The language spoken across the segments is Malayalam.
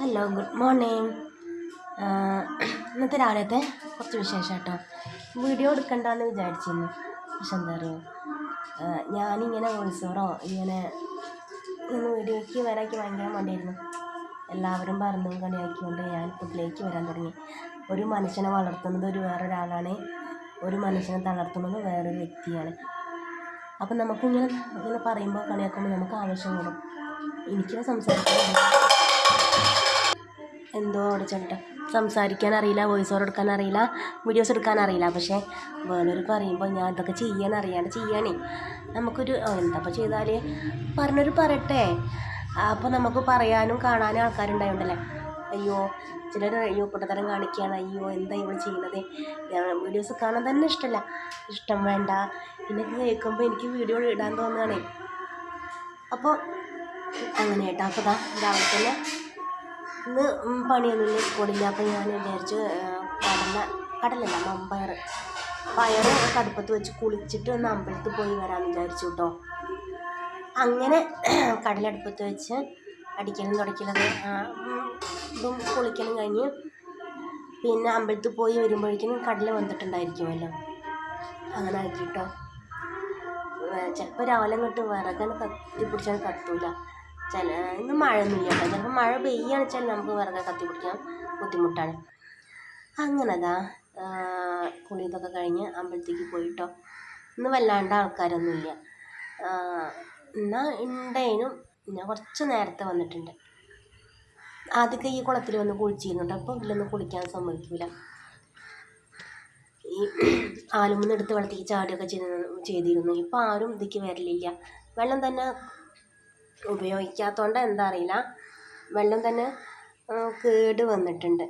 ഹലോ ഗുഡ് മോർണിംഗ് ഇന്നത്തെ രാവിലത്തെ കുറച്ച് വിശേഷം കേട്ടോ വീഡിയോ എടുക്കണ്ടെന്ന് വിചാരിച്ചിരുന്നു. പക്ഷെ എന്താ പറയുക ഞാനിങ്ങനെ വോയിസ് ഓവറോ ഇങ്ങനെ ഇന്ന് വീഡിയോയ്ക്ക് വരാക്കി ഭയങ്കര മടിയായിരുന്നു. എല്ലാവരും പറഞ്ഞു കളിയാക്കിക്കൊണ്ട് ഞാൻ ഫുഡിലേക്ക് വരാൻ തുടങ്ങി. ഒരു മനുഷ്യനെ വളർത്തുന്നത് ഒരു വേറൊരാളാണ്. ഒരു മനുഷ്യനെ തളർത്തുന്നത് വേറൊരു വ്യക്തിയാണ്. അപ്പം നമുക്കിങ്ങനെ ഇങ്ങനെ പറയുമ്പോൾ കളിയാക്കുമ്പോൾ നമുക്ക് ആവശ്യം കൂടും. എനിക്ക് സംസാരിക്കാൻ എന്തോ അവിടെ ചേട്ടാ സംസാരിക്കാൻ അറിയില്ല വോയിസ് ഓവർ എടുക്കാൻ അറിയില്ല വീഡിയോസ് എടുക്കാൻ അറിയില്ല. പക്ഷേ വേറൊരു പറയുമ്പോൾ ഞാൻ ഇതൊക്കെ ചെയ്യാൻ അറിയാണ്ട് ചെയ്യാനേ. നമുക്കൊരു എന്താപ്പോൾ ചെയ്താൽ പറഞ്ഞൊരു പറയട്ടെ. അപ്പോൾ നമുക്ക് പറയാനും കാണാനും ആൾക്കാരുണ്ടായോണ്ടല്ലേ? അയ്യോ ചിലർ അയ്യോ പൊട്ടത്തരം കാണിക്കുകയാണ് അയ്യോ എന്താ ഇവിടെ ചെയ്യുന്നത്? വീഡിയോസ് കാണാൻ തന്നെ ഇഷ്ടമല്ല ഇഷ്ടം വേണ്ട. പിന്നെ കേൾക്കുമ്പോൾ എനിക്ക് വീഡിയോ ഇടാൻ തോന്നുകയാണേ. അപ്പോൾ അങ്ങനെ കേട്ടോ അപ്പോൾ ഇതാ രാവിലെ തന്നെ ഇന്ന് പണിയൊന്നും കൂടില്ല അപ്പം ഞാൻ വിചാരിച്ചു കടല കടലല്ല മമ്പയർ പയർ കടുപ്പത്ത് വെച്ച് കുളിച്ചിട്ട് ഒന്ന് അമ്പലത്തിൽ പോയി വരാമെന്ന് വിചാരിച്ചു കേട്ടോ അങ്ങനെ കടലടുപ്പത്ത് വെച്ച് അടിക്കലും തുടയ്ക്കലത് ഇതും കുളിക്കലും കഴിഞ്ഞ് പിന്നെ അമ്പലത്തിൽ പോയി വരുമ്പോഴേക്കും കടല വന്നിട്ടുണ്ടായിരിക്കുമല്ലോ. അങ്ങനെ ആക്കി കേട്ടോ ചിലപ്പോൾ രാവിലെ അങ്ങോട്ട് വിറകന് കത്തി പിടിച്ചാൽ കത്തൂല. ചില ഇന്ന് മഴയൊന്നുമില്ല കേട്ടോ ചിലപ്പോൾ മഴ പെയ്യുകയാണെന്ന് വെച്ചാൽ നമുക്ക് വിറക് കത്തി പിടിക്കാൻ ബുദ്ധിമുട്ടാണ്. അങ്ങനതാ കുളിയതൊക്കെ കഴിഞ്ഞ് അമ്പലത്തേക്ക് പോയിട്ടോ. ഇന്ന് വല്ലാണ്ട് ആൾക്കാരൊന്നുമില്ല. എന്നാൽ ഉണ്ടേനും പിന്നെ കുറച്ച് നേരത്തെ വന്നിട്ടുണ്ട്. ആദ്യമൊക്കെ ഈ കുളത്തിൽ വന്ന് കുളിച്ചിരുന്നുണ്ട് അപ്പോൾ ഇതിലൊന്നും കുളിക്കാൻ സമ്മതിക്കില്ല ഈ ആലുമെന്ന് വെള്ളത്തേക്ക് ചാടുകയൊക്കെ ചെയ്ത് ചെയ്തിരുന്നു ഇപ്പോൾ ആരും ഇതിലേക്ക് വരലില്ല. വെള്ളം തന്നെ ഉപയോഗിക്കാത്തതുകൊണ്ട് എന്താ അറിയില്ല. വെള്ളം തന്നെ കേട് വന്നിട്ടുണ്ട്.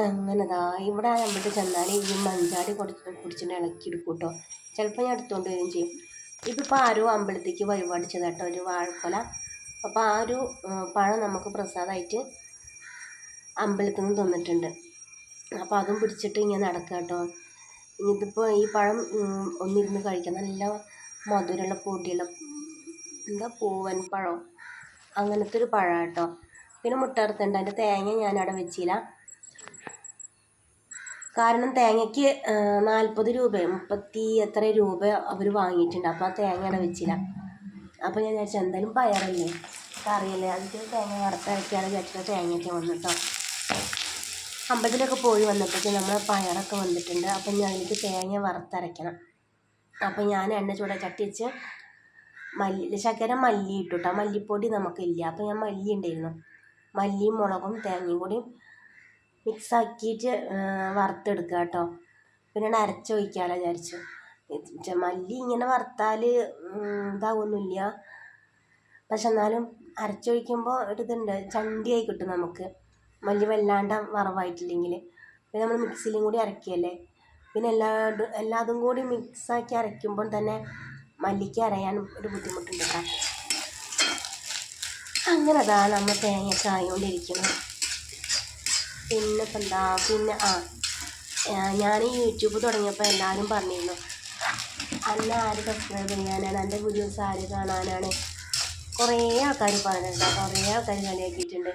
അങ്ങനെ ഇവിടെ നമ്മൾ ചെന്നാൽ ഈ മഞ്ചാടി കൊടുത്ത് കുടിച്ചിട്ട് ഇളക്കി എടുക്കും കേട്ടോ ചിലപ്പോൾ ഞാൻ എടുത്തുകൊണ്ട് വരികയും ചെയ്യും. ഇതിപ്പോൾ ആരോ അമ്പലത്തേക്ക് വഴിപാടിച്ചത് കേട്ടോ ഒരു വാഴക്കൊല. അപ്പോൾ ആ ഒരു പഴം നമുക്ക് പ്രസാദമായിട്ട് അമ്പലത്തിൽ നിന്ന് തന്നിട്ടുണ്ട്. അപ്പോൾ അതും പിടിച്ചിട്ട് ഇങ്ങനെ നടക്കുക കേട്ടോ ഇതിപ്പോൾ ഈ പഴം ഒന്നിരുന്ന് കഴിക്കാം നല്ല മധുരമുള്ള പൊടിയുള്ള എന്താ പൂവൻ പഴം? അങ്ങനത്തെ ഒരു പഴം കേട്ടോ പിന്നെ മുട്ടർത്തുണ്ട് അതിന്റെ തേങ്ങ ഞാനവിടെ വെച്ചില്ല. കാരണം തേങ്ങയ്ക്ക് നാൽപ്പത് രൂപ മുപ്പത്തി എത്ര രൂപ അവർ വാങ്ങിയിട്ടുണ്ട്. അപ്പോൾ ആ തേങ്ങ അവിടെ വെച്ചില്ല. അപ്പോൾ ഞാൻ വിചാരിച്ചു എന്തായാലും പയറല്ലേ? കറിയല്ലേ? അതിൽ തേങ്ങ വറുത്തിറക്കിയാണ് വിചാരിച്ചിട്ട് തേങ്ങയൊക്കെ വന്നിട്ടോ. അമ്പലത്തിലൊക്കെ പോയി വന്നപ്പോഴത്തേക്ക് നമ്മൾ പയറൊക്കെ വന്നിട്ടുണ്ട്. അപ്പം ഞാൻ എനിക്ക് തേങ്ങ വറുത്തരയ്ക്കണം. അപ്പം ഞാൻ എണ്ണ ചൂടാ ചട്ടി വെച്ച് മല്ലി ശർക്കര മല്ലി ഇട്ടു കേട്ടോ മല്ലിപ്പൊടി നമുക്കില്ല. അപ്പം ഞാൻ മല്ലി ഉണ്ടായിരുന്നു മല്ലിയും മുളകും തേങ്ങയും കൂടി മിക്സ് ആക്കിയിട്ട് വറുത്തെടുക്കുക കേട്ടോ പിന്നെ അരച്ചൊഴിക്കാമല്ലോ വിചാരിച്ചു മല്ലി ഇങ്ങനെ വറുത്താൽ ഇതാവൊന്നുമില്ല പക്ഷെ എന്നാലും അരച്ചൊഴിക്കുമ്പോൾ ഒരിതുണ്ട് ചണ്ടിയായി കിട്ടും നമുക്ക്. മല്ലി വല്ലാണ്ട് വറവായിട്ടില്ലെങ്കിൽ പിന്നെ നമ്മൾ മിക്സിയിലും കൂടി അരക്കുകയല്ലേ പിന്നെ എല്ലാ എല്ലാതും കൂടി മിക്സാക്കി അരയ്ക്കുമ്പോൾ തന്നെ മല്ലിക്ക് അരയാൻ ഒരു ബുദ്ധിമുട്ടുണ്ട് അങ്ങനെ അതാ നമ്മൾ തേങ്ങ ചായകൊണ്ടിരിക്കുന്നത് പിന്നെ ഇപ്പം എന്താ പിന്നെ ആ ഞാൻ യൂട്യൂബ് തുടങ്ങിയപ്പോൾ എല്ലാവരും പറഞ്ഞിരുന്നു അല്ല ആര് സബ്സ്ക്രൈബ് ചെയ്യാനാണ് എന്റെ വീഡിയോസ് ആര് കാണാനാണ്? കുറേ ആൾക്കാർ പറഞ്ഞിട്ടുണ്ട് കുറേ ആൾക്കാർ കളിയാക്കിയിട്ടുണ്ട്.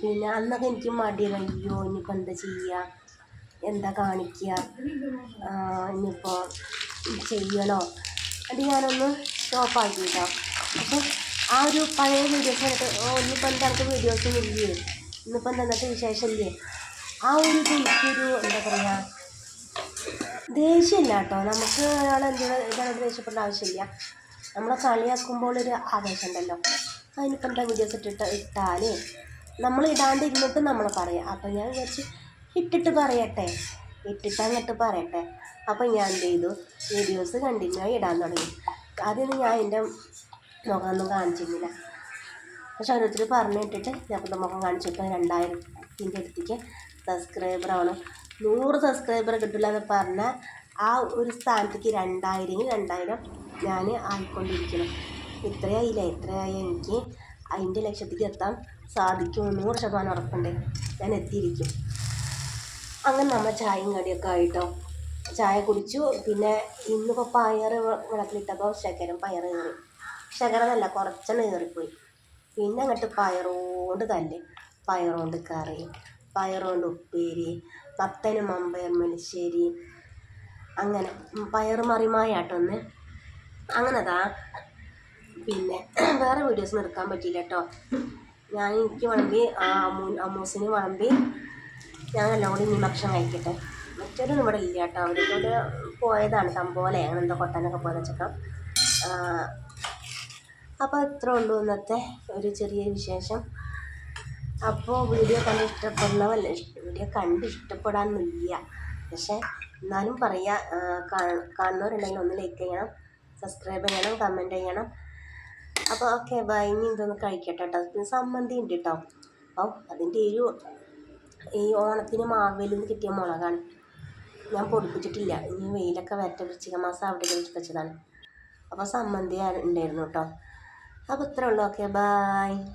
പിന്നെ അന്നൊക്കെ എനിക്ക് മടിയാണ് അയ്യോ ഇനിയിപ്പോൾ എന്താ ചെയ്യുക എന്താ കാണിക്കുക ഇനിയിപ്പോൾ ചെയ്യണോ? അത് ഞാനൊന്ന് സ്റ്റോപ്പാക്കി കേട്ടോ അപ്പം ആ ഒരു പഴയ വീഡിയോസ് കണ്ടിട്ട് ഓ ഇന്നിപ്പോൾ ഇന്നിപ്പം ഇല്ലേ? ഇന്നിപ്പോൾ എന്താ വിശേഷം ഇല്ലേ? ആ ഒരു എനിക്കൊരു എന്താ പറയുക ദേഷ്യമില്ല കേട്ടോ. നമുക്ക് ഒരാൾ എന്തെങ്കിലും ഇതാണ് ദേഷ്യപ്പെടേണ്ട ആവശ്യമില്ല. നമ്മളെ കളിയാക്കുമ്പോൾ ഒരു ആവേശം ഉണ്ടല്ലോ. അതിനിപ്പോൾ എന്താ വീഡിയോസ് ഇട്ടിട്ട് ഇട്ടാൽ നമ്മൾ ഇടാണ്ട് ഇരുന്നിട്ട് നമ്മൾ പറയാം. അപ്പം ഞാൻ വിചാരിച്ച് ഇട്ടിട്ട് പറയട്ടെ. ഇട്ടിട്ട് അങ്ങോട്ട് പറയട്ടെ. അപ്പം ഞാൻ എന്ത് ചെയ്തു? വീഡിയോസ് കണ്ടിന്യൂ ആയി ഇടാൻ തുടങ്ങി. ആദ്യമൊന്നും ഞാൻ എന്റെ മുഖമൊന്നും കാണിച്ചിരുന്നില്ല. പക്ഷെ ഓരോരുത്തർ പറഞ്ഞു ഇട്ടിട്ട് ഞാൻ അപ്പം മുഖം കാണിച്ചിട്ട് രണ്ടായിരത്തിന്റെ അടുത്തേക്ക് സബ്സ്ക്രൈബറാണ് നൂറ് സബ്സ്ക്രൈബർ കിട്ടില്ല എന്ന് പറഞ്ഞാൽ ആ ഒരു സ്ഥാനത്തേക്ക് രണ്ടായിരം രണ്ടായിരം ഞാൻ ആയിക്കൊണ്ടിരിക്കണം ഇത്രയായില്ല? ഇത്രയായി എനിക്ക് അതിന്റെ ലക്ഷ്യത്തേക്ക് എത്താൻ സാധിക്കും നൂറ് ശതമാനം ഉറപ്പുണ്ട്. ഞാൻ എത്തിയിരിക്കും. അങ്ങനെ നമ്മൾ ചായയും കടിയൊക്കെ ആയിട്ടോ ചായ കുടിച്ചു. പിന്നെ ഇന്നിപ്പോൾ പയർ വെള്ളത്തിലിട്ടപ്പോൾ ശകരം പയർ കയറി. ശകരമെന്നല്ല കുറച്ചെണ്ണം കയറിപ്പോയി. പിന്നെ അങ്ങോട്ട് പയറോണ്ട് തല്ല്. പയറോണ്ട് കറി പയറോണ്ട് ഉപ്പേരി പത്തനും മമ്പയർ മനുശ്ശേരി അങ്ങനെ. പയറ് മറിമായാട്ടൊന്ന് അങ്ങനെതാ. പിന്നെ വേറെ വീഡിയോസ് എടുക്കാൻ പറ്റിയില്ല കേട്ടോ. ഞാൻ എനിക്ക് വിളമ്പി അമ്മൂസിന് വിളമ്പി ഞാൻ നല്ലോണം ഇനി ഭക്ഷണം കഴിക്കട്ടെ. മറ്റൊരൊന്നും ഇവിടെ ഇല്ല കേട്ടോ. അവരിവിടെ പോയതാണ് തമ്പോലെ അങ്ങനെ എന്തോ കൊട്ടാനൊക്കെ പോയത് വെച്ചേക്കാം അപ്പോൾ ഇത്ര ഉള്ളൂ ഇന്നത്തെ ഒരു ചെറിയ വിശേഷം. അപ്പോൾ വീഡിയോ കണ്ട് ഇഷ്ടപ്പെടുന്നവല്ല? വീഡിയോ കണ്ട് ഇഷ്ടപ്പെടാനൊന്നുമില്ല. പക്ഷേ എന്നാലും പറയുക കാണുന്നവരുണ്ടെങ്കിൽ ഒന്ന് ലൈക്ക് ചെയ്യണം സബ്സ്ക്രൈബ് ചെയ്യണം കമന്റ് ചെയ്യണം. അപ്പോൾ ഓക്കെ ബൈ ഇനി ഇതൊന്ന് കഴിക്കട്ടെ കേട്ടോ. സമ്മന്തി ഉണ്ട് കേട്ടോ. അപ്പം അതിന്റെ ഒരു ഈ ഓണത്തിന് മാവേലിൽ നിന്ന് കിട്ടിയ മുളകാണ്. ഞാൻ പൊടിപ്പിച്ചിട്ടില്ല. ഇനി വെയിലൊക്കെ വരട്ടെ. വൃശ്ചിക മാസം അവിടെ വെച്ചതാണ്. അപ്പോൾ സമ്മന്തി ഉണ്ടായിരുന്നു കേട്ടോ. അപ്പോൾ ഇത്രേ ഉള്ളൂ. Okay bye